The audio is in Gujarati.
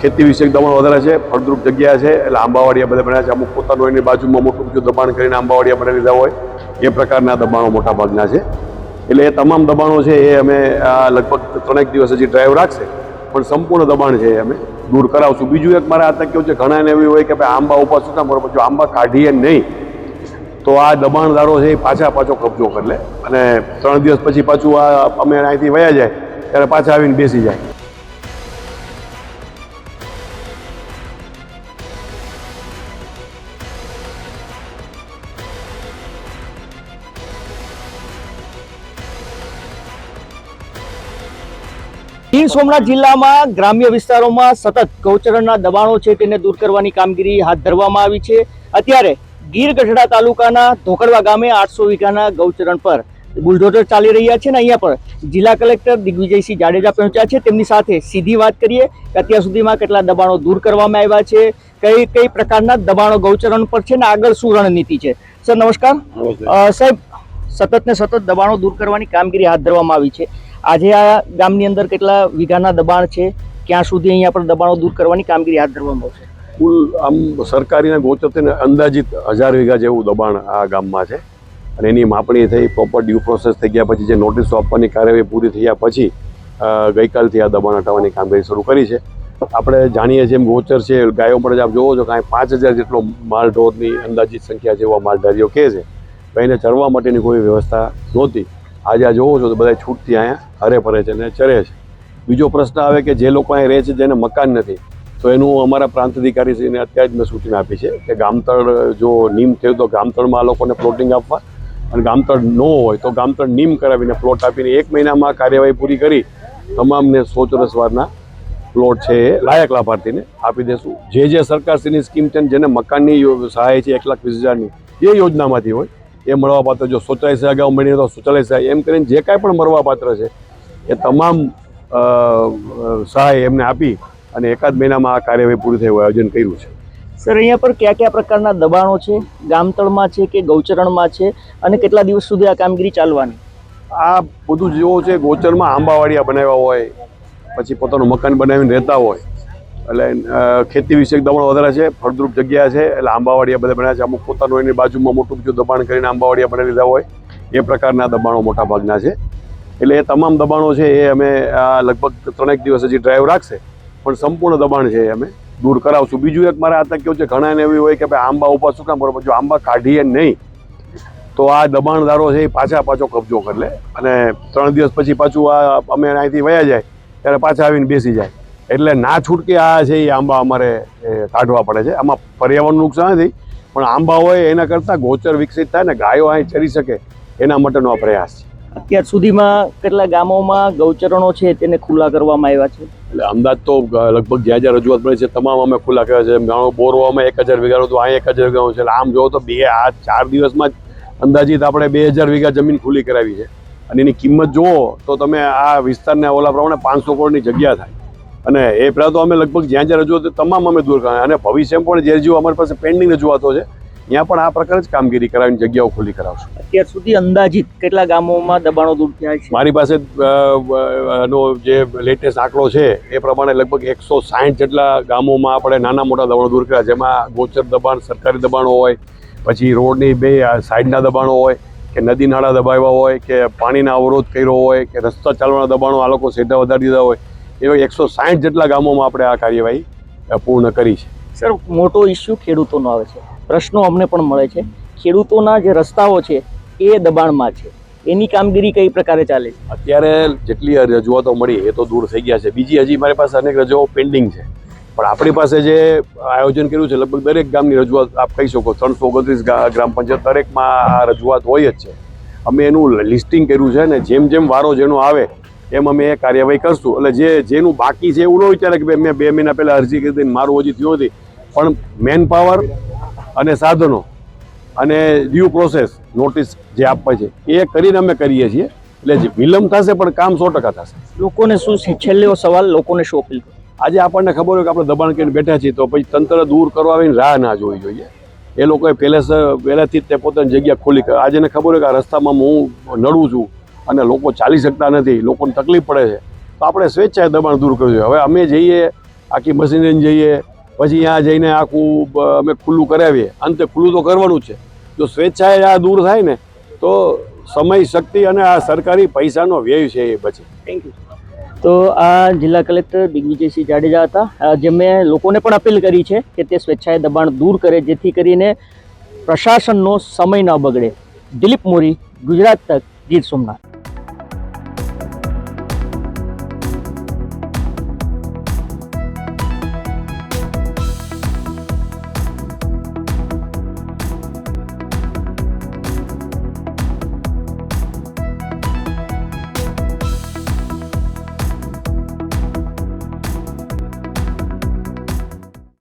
ખેતી વિષયક દબાણ વધારે છે, ફળદ્રુપ જગ્યા છે, એટલે આંબાવાડિયા બધા બન્યા છે. અમુક પોતાનું એની બાજુમાં મોટું ઊંચું દબાણ કરીને આંબાવાડિયા બનાવી લીધા હોય, એ પ્રકારના દબાણો મોટા ભાગના છે. એટલે એ તમામ દબાણો છે એ અમે આ લગભગ ત્રણેક દિવસ હજી ડ્રાઈવ રાખશે, પણ સંપૂર્ણ દબાણ છે એ અમે દૂર કરાવશું. બીજું એક મારા આતંક કેવું છે ઘણા એને એવી હોય કે ભાઈ આંબા શું કામ બરોબર જો આંબા કાઢીએ નહીં. તો આ દબાણદારો છે એ પાછા પાછો કબજો કરી લે અને ત્રણ દિવસ પછી પાછું આ અમે અહીંથી વયા જાય, ત્યારે પાછા આવીને બેસી જાય. ગીર સોમનાથ જિલ્લામાં ગ્રામ્ય વિસ્તારોમાં સતત ગૌચરણના દબાણો છે તેને દૂર કરવાની કામગીરી હાથ ધરવામાં આવી છે. અત્યારે ગીર ગઢડા તાલુકાના ધોકડવા ગામે આઠસો વીઘાના ગૌચરણ પર બુલડોઝર ચાલી રહ્યા છે ને અહીંયા પર જિલ્લા કલેક્ટર દિગ્વિજયસિંહ જાડેજા પહોંચ્યા છે. તેમની સાથે સીધી વાત કરીએ કે અત્યાર સુધીમાં કેટલા દબાણો દૂર કરવામાં આવ્યા છે કઈ કઈ પ્રકારના દબાણો ગૌચરણ પર છે ને આગળ શું રણનીતિ છે. સર નમસ્કાર. સાહેબ સતત ને સતત દબાણો દૂર કરવાની કામગીરી હાથ ધરવામાં આવી છે. આજે આ ગામની અંદર કેટલા વીઘાના દબાણ છે? ક્યાં સુધી અહીંયા આપણે દબાણો દૂર કરવાની કામગીરી હાથ ધરવામાં આવશે? કુલ આમ સરકારીના ગોચર થઈને અંદાજિત હજાર વીઘા જેવું દબાણ આ ગામમાં છે. અને એની માપણી થઈ પ્રોપર ડ્યુ પ્રોસેસ થઈ ગયા પછી જે નોટિસો આપવાની કાર્યવાહી પૂરી થયા પછી ગઈકાલથી આ દબાણ હટાવવાની કામગીરી શરૂ કરી છે. આપણે જાણીએ છીએ એમ ગોચર છે, ગાયો પર જ આપ જોવો છો કાંઈ પાંચ હજાર જેટલો માલ ઢોરની અંદાજિત સંખ્યા જેવા માલધારીઓ કહે છે. એને ચરવા માટેની કોઈ વ્યવસ્થા નહોતી. આજે આ જોવો છો તો બધા છૂટથી અહીંયા હરે ફરે છે અને ચરે છે. બીજો પ્રશ્ન આવે કે જે લોકો અહીં રહે છે જેને મકાન નથી, તો એનું અમારા પ્રાંત અધિકારીશ્રીને અત્યારે જ મેં સૂચના આપી છે કે ગામતળ, જો નીમ થયું તો ગામતળમાં આ લોકોને પ્લોટિંગ આપવા અને ગામતળ ન હોય તો ગામતળ નીમ કરાવીને પ્લોટ આપીને એક મહિનામાં કાર્યવાહી પૂરી કરી, તમામને સો ચોરસવારના પ્લોટ છે એ લાયક લાભાર્થીને આપી દેશું. જે જે સરકારશ્રીની સ્કીમ છે જેને મકાનની સહાય છે એક લાખ વીસ હજારની, એ યોજનામાંથી હોય એ મળવાપાત્ર જો શૌચાલય સહાય અગાઉ મળી તો શૌચાલય સહાય એમ કરીને જે કાંઈ પણ મળવાપાત્ર છે એ તમામ સહાય એમને આપી અને એકાદ મહિનામાં આ કાર્યવાહી પૂરી થઈ આયોજન કર્યું છે. સર અહીંયા પર કયા કયા પ્રકારના દબાણો છે? ગામતળમાં છે કે ગૌચરણમાં છે? અને કેટલા દિવસ સુધી આ કામગીરી ચાલવાની? આ બધું જેવો છે ગોચરમાં આંબાવાડિયા બનાવ્યા હોય પછી પોતાનું મકાન બનાવીને રહેતા હોય એટલે ખેતી વિષયક દબાણ વધારે છે, ફળદ્રુપ જગ્યા છે, એટલે આંબાવાડિયા બધા બન્યા છે. અમુક પોતાનું એની બાજુમાં મોટું બીજું દબાણ કરીને આંબાવાડિયા બની લીધા હોય, એ પ્રકારના દબાણો મોટા ભાગના છે. એટલે એ તમામ દબાણો છે એ અમે આ લગભગ ત્રણેક દિવસ હજી ડ્રાઈવ રાખશે, પણ સંપૂર્ણ દબાણ છે એ અમે દૂર કરાવશું. બીજું એક મારા આતંક કેવું છે, ઘણા એને એવી હોય કે ભાઈ આંબા ઉપર શું કામ બરોબર જો આંબા કાઢીએ નહીં, તો આ દબાણદારો છે એ પાછા પાછો કબજો કરી લે. અને ત્રણ દિવસ પછી પાછું આ અમે અહીંથી વયા જાય, ત્યારે પાછા આવીને બેસી જાય. એટલે ના છૂટકે આ છે એ આંબા અમારે કાઢવા પડે છે. આમાં પર્યાવરણ નુકસાન નથી પણ આંબા હોય એના કરતાં ગોચર વિકસિત થાય ને ગાયો અહીં ચરી શકે એના માટેનો આ પ્રયાસ છે. અત્યાર સુધીમાં કેટલા ગામોમાં ગૌચરણો છે તેને ખુલ્લા કરવામાં આવ્યા છે? એટલે અંદાજ તો લગભગ જ્યાં જ્યાં રજૂઆત મળી છે તમામ અમે ખુલ્લા કર્યા છે. ગાણો બોરવામાં એક હજાર વીઘાનું તો અહીં એક હજાર વીઘાનું છે. એટલે આમ જોવો તો બે આ ચાર દિવસમાં જ અંદાજિત આપણે બે હજાર વીઘા જમીન ખુલ્લી કરાવી છે. અને એની કિંમત જુઓ તો તમે આ વિસ્તારને ઓલા પ્રમાણે પાંચસો કરોડની જગ્યા થાય. અને એ પહેલાં તો અમે લગભગ જ્યાં જ્યાં રજૂઆતો તમામ અમે દૂર કરાવી અને ભવિષ્યમાં પણ જે જેવું અમારી પાસે પેન્ડિંગ રજૂઆતો છે ત્યાં પણ આ પ્રકારે જ કામગીરી કરાવીને જગ્યાઓ ખુલ્લી કરાવશું. અત્યાર સુધી અંદાજિત કેટલા ગામોમાં દબાણો દૂર થયા છે? મારી પાસે નો જે લેટેસ્ટ આંકડો છે એ પ્રમાણે લગભગ એકસો સાઠ જેટલા ગામોમાં આપણે નાના મોટા દબાણો દૂર કર્યા જેમાં ગોચર દબાણ સરકારી દબાણો હોય પછી રોડની બે સાઈડના દબાણો હોય કે નદી નાળા દબાવ્યા હોય કે પાણીના અવરોધ કર્યો હોય કે રસ્તા ચાલવાના દબાણો આ લોકો સેટા વધારી દીધા હોય એવા એકસો સાઠ જેટલા ગામોમાં આપણે આ કાર્યવાહી પૂર્ણ કરી છે. સર મોટો ઇસ્યુ ખેડૂતોનો આવે છે. પ્રશ્નો અમને પણ મળે છે. ખેડૂતોના જે રસ્તાઓ છે એ દબાણમાં છે. એની કામગીરી કઈ પ્રકારે ચાલે છે? અત્યારે જેટલી રજૂઆતો મળી એ તો દૂર થઈ ગયા છે. બીજી હજી મારી પાસે અનેક રજૂઆતો પેન્ડિંગ છે. પણ આપણી પાસે જે આયોજન કર્યું છે લગભગ દરેક ગામની રજૂઆત આપ કહી શકો ત્રણસો ઓગણત્રીસ ગ્રામ પંચાયત દરેકમાં આ રજૂઆત હોય જ છે. અમે એનું લિસ્ટિંગ કર્યું છે ને જેમ જેમ વારો જેનો આવે એમ અમે એ કાર્યવાહી કરશું. એટલે જે જેનું બાકી છે એવું ન વિચારે કે મેં બે મહિના પહેલાં અરજી કરી હતી મારું હજી થયું નથી. પણ મેન પાવર અને સાધનો અને ડ્યુ પ્રોસેસ નોટિસ જે આપવા છે એ કરીને અમે કરીએ છીએ. એટલે જે વિલંબ થશે પણ કામ સો ટકા થશે. લોકોને શું છેલ્લો સવાલ લોકોને શું અપીલ આજે આપણને ખબર હોય કે આપણે દબાણ કરીને બેઠા છીએ તો પછી તંત્ર દૂર કરવા આવીને રાહ ના જોવી જોઈએ. એ લોકોએ પહેલે પહેલાંથી જ તે પોતાની જગ્યા ખોલી કર આજે ખબર હોય કે આ રસ્તામાં હું નડું છું. અને લોકો ચાલી શકતા નથી, લોકોને તકલીફ પડે છે. તો આપણે સ્વેચ્છાએ દબાણ દૂર કરવું જોઈએ. હવે અમે જઈએ, આખી મશીન જઈએ, પછી ત્યાં જઈને આખું અમે ખુલ્લું કરાવીએ. અંતે ખુલ્લું તો કરવાનું છે. જો સ્વેચ્છાએ આ દૂર થાય ને, તો સમય, શક્તિ અને આ સરકારી પૈસાનો વ્યય છે એ બચે. થેન્ક યુ તો આ જિલ્લા કલેક્ટર દિગ્વિજયસિંહ જાડેજા હતા. જે જેમણે લોકોને પણ અપીલ કરી છે કે તે સ્વેચ્છાએ દબાણ દૂર કરે, જેથી કરીને પ્રશાસનનો સમય ન બગડે. દિલીપ મોરી, ગુજરાત તક, ગીર સોમનાથ.